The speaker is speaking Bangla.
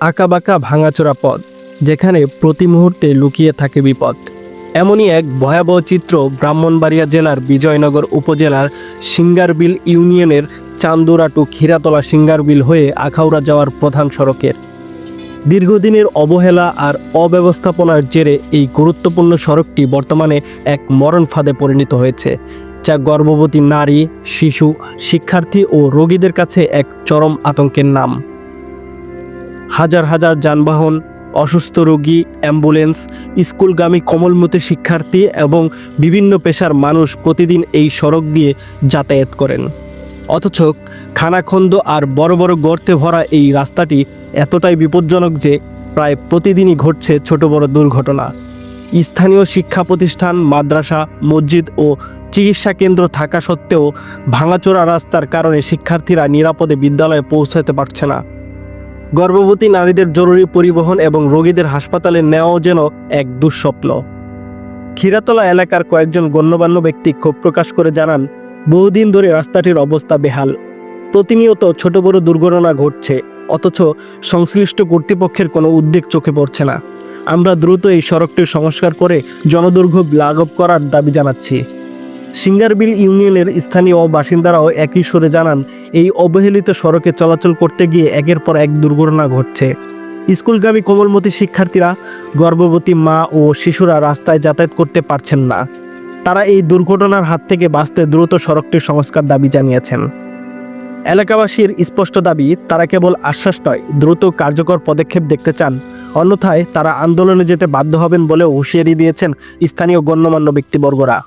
আঁকাবাঁকা ভাঙাচোরা পথ, যেখানে প্রতি মুহূর্তে লুকিয়ে থাকে বিপদ। এমনই এক ভয়াবহ চিত্র ব্রাহ্মণবাড়িয়া জেলার বিজয়নগর উপজেলার সিঙ্গারবিল ইউনিয়নের চান্দুরা টু খিরাতলা সিঙ্গারবিল হয়ে আখাউড়া যাওয়ার প্রধান সড়কের। দীর্ঘদিনের অবহেলা আর অব্যবস্থাপনার জেরে এই গুরুত্বপূর্ণ সড়কটি বর্তমানে এক মরণ ফাঁদে পরিণত হয়েছে, যা গর্ভবতী নারী, শিশু, শিক্ষার্থী ও রোগীদের কাছে এক চরম আতঙ্কের নাম। হাজার হাজার যানবাহন, অসুস্থ রোগী, অ্যাম্বুলেন্স, স্কুলগামী কমলমতি শিক্ষার্থী এবং বিভিন্ন পেশার মানুষ প্রতিদিন এই সড়ক দিয়ে যাতায়াত করেন। অথচ খানাখন্দ আর বড় বড় গর্তে ভরা এই রাস্তাটি এতটাই বিপজ্জনক যে প্রায় প্রতিদিনই ঘটছে ছোট বড় দুর্ঘটনা। স্থানীয় শিক্ষা প্রতিষ্ঠান, মাদ্রাসা, মসজিদ ও চিকিৎসা কেন্দ্র থাকা সত্ত্বেও ভাঙাচোরা রাস্তার কারণে শিক্ষার্থীরা নিরাপদে বিদ্যালয়ে পৌঁছাতে পারছে না। গর্ভবতী নারীদের জরুরি পরিবহন এবং রোগীদের হাসপাতালে নেওয়াও যেন এক দুঃস্বপ্ন। ক্ষীরাতলা এলাকার কয়েকজন গণ্যমান্য ব্যক্তি ক্ষোভ প্রকাশ করে জানান, বহুদিন ধরে রাস্তাটির অবস্থা বেহাল। প্রতিনিয়ত ছোট বড় দুর্ঘটনা ঘটছে, অথচ সংশ্লিষ্ট কর্তৃপক্ষের কোনো উদ্বেগ চোখে পড়ছে না। আমরা দ্রুত এই সড়কটির সংস্কার করে জনদুর্ভোগ লাঘব করার দাবি জানাচ্ছি। সিঙ্গারবিল ইউনিয়নের স্থানীয় বাসিন্দারাও একই সুরে জানান, এই অবহেলিত সড়কে চলাচল করতে গিয়ে একের পর এক দুর্ঘটনা ঘটছে। স্কুলগামী কোমলমতি শিক্ষার্থীরা, গর্ভবতী মা ও শিশুরা রাস্তায় যাতায়াত করতে পারছেন না। তারা এই দুর্ঘটনার হাত থেকে বাঁচতে দ্রুত সড়কটির সংস্কার দাবি জানিয়েছেন। এলাকাবাসীর স্পষ্ট দাবি, তারা কেবল আশ্বাস নয়, দ্রুত কার্যকর পদক্ষেপ দেখতে চান। অন্যথায় তারা আন্দোলনে যেতে বাধ্য হবেন বলেও হুঁশিয়ারি দিয়েছেন স্থানীয় গণ্যমান্য ব্যক্তিবর্গরা।